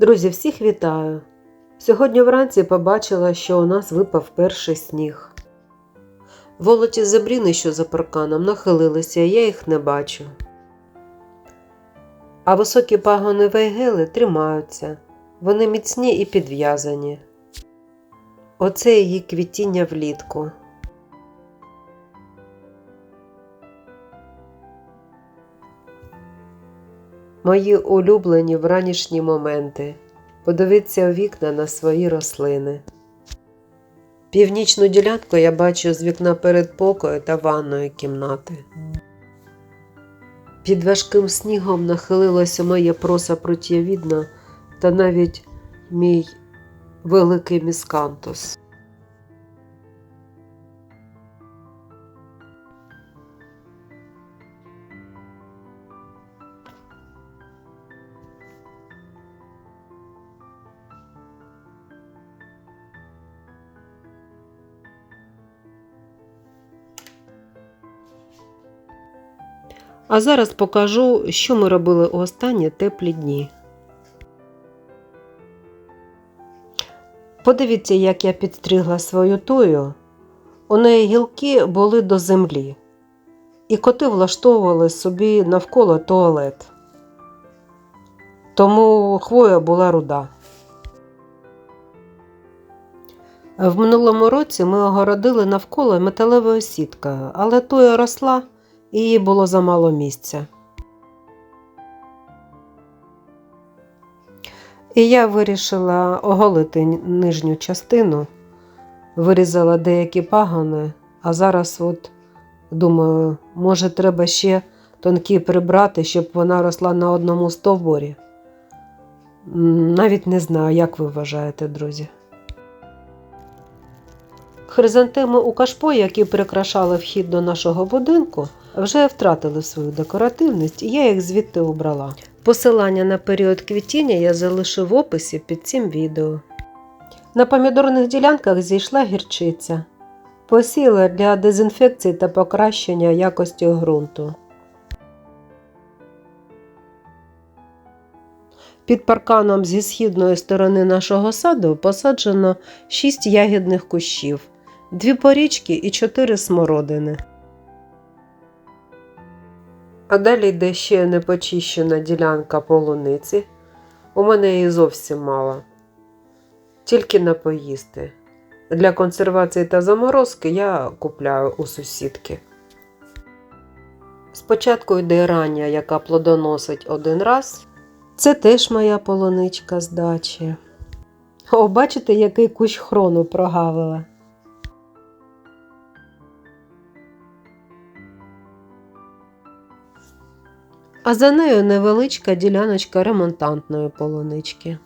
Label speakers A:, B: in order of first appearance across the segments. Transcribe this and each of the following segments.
A: Друзі, всіх вітаю! Сьогодні вранці побачила, що у нас випав перший сніг. Волоті зебріни, що за парканом, нахилилися, я їх не бачу. А високі пагони вейгели тримаються, вони міцні і підв'язані. Оце її квітіння влітку. Мої улюблені вранішні моменти. Подивіться у вікна на свої рослини. Північну ділянку я бачу з вікна передпокою та ванної кімнати. Під важким снігом нахилилося моє проса протєвідна та навіть мій великий міскантус. А зараз покажу, що ми робили у останні теплі дні. Подивіться, як я підстригла свою тую. У неї гілки були до землі, і коти влаштовували собі навколо туалет. Тому хвоя була руда. В минулому році ми огородили навколо металевою сіткою, але туя росла і їй було замало місця. І я вирішила оголити нижню частину, вирізала деякі пагони, а зараз от думаю, може, треба ще тонкі прибрати, щоб вона росла на одному стовбурі. Навіть не знаю, як ви вважаєте, друзі. Хризантеми у кашпо, які прикрашали вхід до нашого будинку, вже втратили свою декоративність, і я їх звідти убрала. Посилання на період квітіння я залишу в описі під цим відео. На помідорних ділянках зійшла гірчиця. Посіла для дезінфекції та покращення якості ґрунту. Під парканом зі східної сторони нашого саду посаджено 6 ягідних кущів, дві порічки і 4 смородини. А далі йде ще непочищена ділянка полуниці. У мене її зовсім мало. Тільки на поїсти. Для консервації та заморозки я купляю у сусідки. Спочатку йде рання, яка плодоносить один раз. Це теж моя полуничка з дачі. О, бачите, який кущ хрону прогавила. А за нею невеличка діляночка ремонтантної полунички.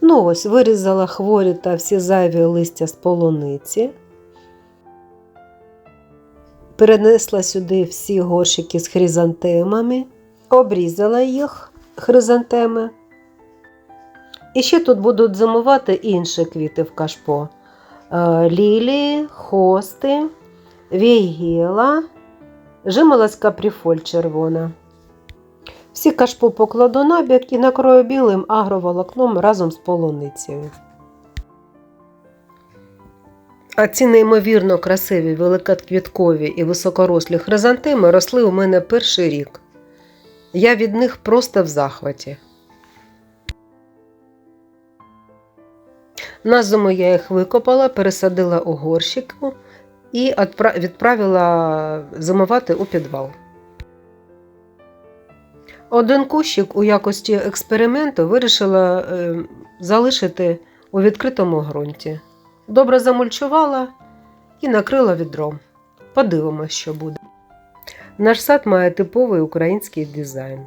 A: Ну ось вирізала хворі та всі зайві листя з полуниці. Перенесла сюди всі горщики з хризантемами, обрізала їх хризантеми. І ще тут будуть зимувати інші квіти в кашпо: Е, лілії, хости, вейгела, жимолость капріфоль червона. Всі кашпо покладу набік і накрою білим агроволокном разом з полуницею. А ці неймовірно красиві великоквіткові і високорослі хризантеми росли у мене перший рік. Я від них просто в захваті. На зиму я їх викопала, пересадила у горщику і відправила зимувати у підвал. Один кущик у якості експерименту вирішила е, залишити у відкритому ґрунті. Добре замульчувала і накрила відром. Подивимось, що буде. Наш сад має типовий український дизайн.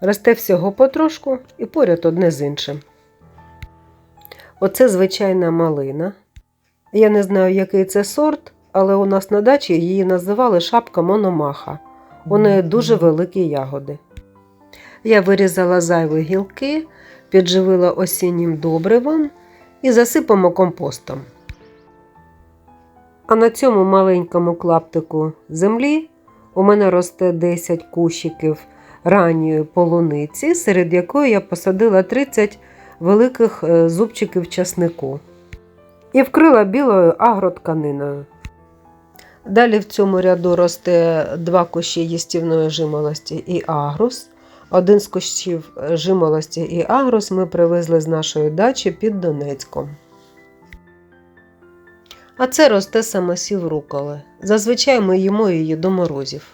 A: Росте всього потрошку і поряд одне з іншим. Оце звичайна малина. Я не знаю, який це сорт, але у нас на дачі її називали шапка мономаха. У неї дуже великі ягоди. Я вирізала зайві гілки, підживила осіннім добривом і засипаємо компостом. А на цьому маленькому клаптику землі у мене росте 10 кущиків ранньої полуниці, серед якої я посадила 30 великих е, зубчиків часнику і вкрила білою агротканиною. Далі в цьому ряду росте два кущі їстівної жимолості і агрус. Один з кущів жимолості і агрус ми привезли з нашої дачі під Донецьком. А це росте самосів руколи. Зазвичай ми їмо її до морозів.